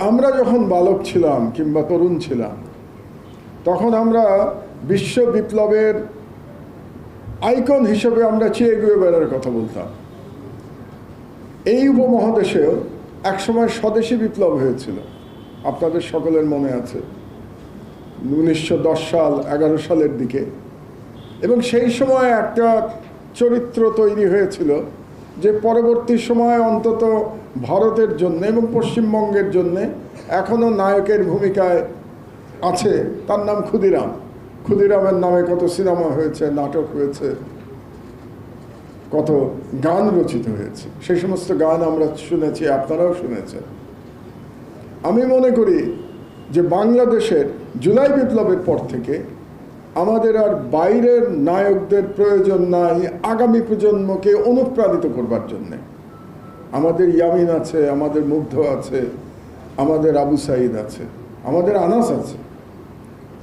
আমরা যখন বালক ছিলাম কিংবা তরুণ ছিলাম, তখন আমরা বিশ্ব বিপ্লবের আইকন হিসেবে আমরা চেয়ে গুয়েবারের কথা বলতাম। এই উপমহাদেশেও একসময় স্বদেশী বিপ্লব হয়েছিল। আপনাদের সকলের মনে আছে। উনিশশো দশ সাল, এগারো সালের দিকে। এবং সেই সময় একটা চরিত্র তৈরি হয়েছিল যে পরবর্তী সময় অন্তত ভারতের জন্য এবং পশ্চিমবঙ্গের জন্য এখনও নায়কের ভূমিকায় আছে, তার নাম ক্ষুদিরাম। ক্ষুদিরামের নামে কত সিনেমা হয়েছে, নাটক হয়েছে, কত গান রচিত হয়েছে সেই সমস্ত গান আমরা শুনেছি, আপনারাও শুনেছেন। আমি মনে করি যে বাংলাদেশের জুলাই বিপ্লবের পর থেকে আমাদের আর বাইরের নায়কদের প্রয়োজন নাই আগামী প্রজন্মকে অনুপ্রাণিত করবার জন্যে। আমাদের ইয়ামিন আছে, আমাদের মুগ্ধ আছে, আমাদের আবু সাইদ আছে, আমাদের আনাস আছে।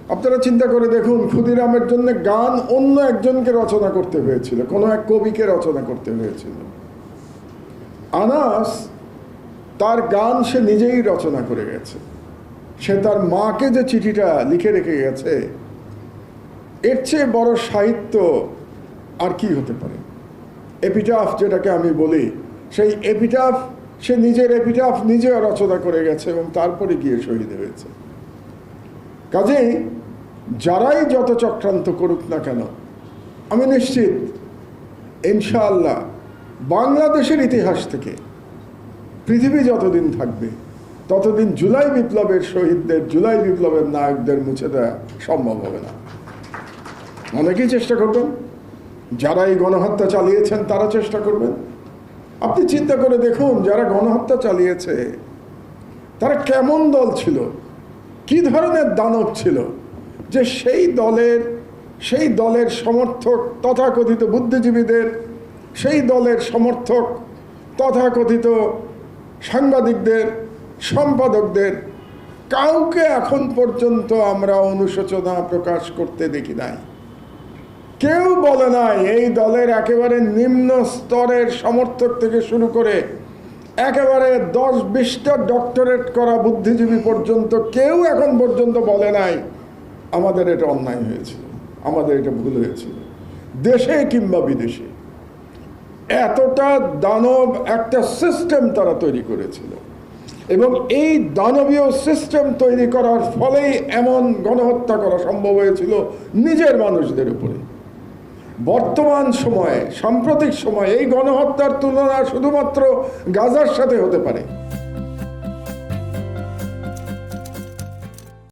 আপনারা চিন্তা করে দেখুন, ক্ষুদিরামের জন্য গান অন্য একজনকে রচনা করতে হয়েছিল, কোনো এক কবিকে রচনা করতে হয়েছিল। আনাস, তার গান সে নিজেই রচনা করে গেছে। সে তার মাকে যে চিঠিটা লিখে রেখে গেছে এর চেয়ে বড় সাহিত্য আর কি হতে পারে? এপিটাফ যেটাকে আমি বলি, সেই এপিটাফ সে নিজের এপিটাফ নিজে রচনা করে গেছে এবং তারপরে গিয়ে শহীদ হয়েছে। কাজেই যারাই যত চক্রান্ত করুক না কেন, আমি নিশ্চিত, ইনশাআল্লাহ বাংলাদেশের ইতিহাস থেকে পৃথিবী যতদিন থাকবে, ততদিন জুলাই বিপ্লবের শহীদদের, জুলাই বিপ্লবের নায়কদের মুছে দেওয়া সম্ভব হবে না। অনেকেই চেষ্টা করবেন। যারা এই গণহত্যা চালিয়েছেন, তারা চেষ্টা করবেন। আপনি চিন্তা করে দেখুন, যারা গণহত্যা চালিয়েছে, তারা কেমন দল ছিল? কি ধরনের দানব ছিল? যে সেই দলের সেই দলের সমর্থক তথাকথিত বুদ্ধিজীবীদের, সেই দলের সমর্থক তথাকথিত সাংবাদিকদের, সম্পাদকদের, কাউকে এখন পর্যন্ত আমরা অনুশোচনা প্রকাশ করতে দেখি নাই। কেউ বলে নাই, এই দলের একেবারে নিম্ন স্তরের সমর্থক থেকে শুরু করে একেবারে দশ বিশটা ডক্টরেট করা বুদ্ধিজীবী পর্যন্ত কেউ এখন পর্যন্ত বলে নাই, আমাদের এটা অন্যায় হয়েছিল, আমাদের এটা ভুল হয়েছিল, দেশে কিংবা বিদেশে। এতটা দানব একটা সিস্টেম তারা তৈরি করেছিল। এবং এই দানবীয় সিস্টেম তৈরি করার ফলেই এমন গণহত্যা করা সম্ভব হয়েছিল নিজের মানুষদের উপরে। বর্তমান সময়ে সাম্প্রতিক সময়ে এই গণহত্যার তুলনা শুধুমাত্র গাজার সাথে হতে পারে।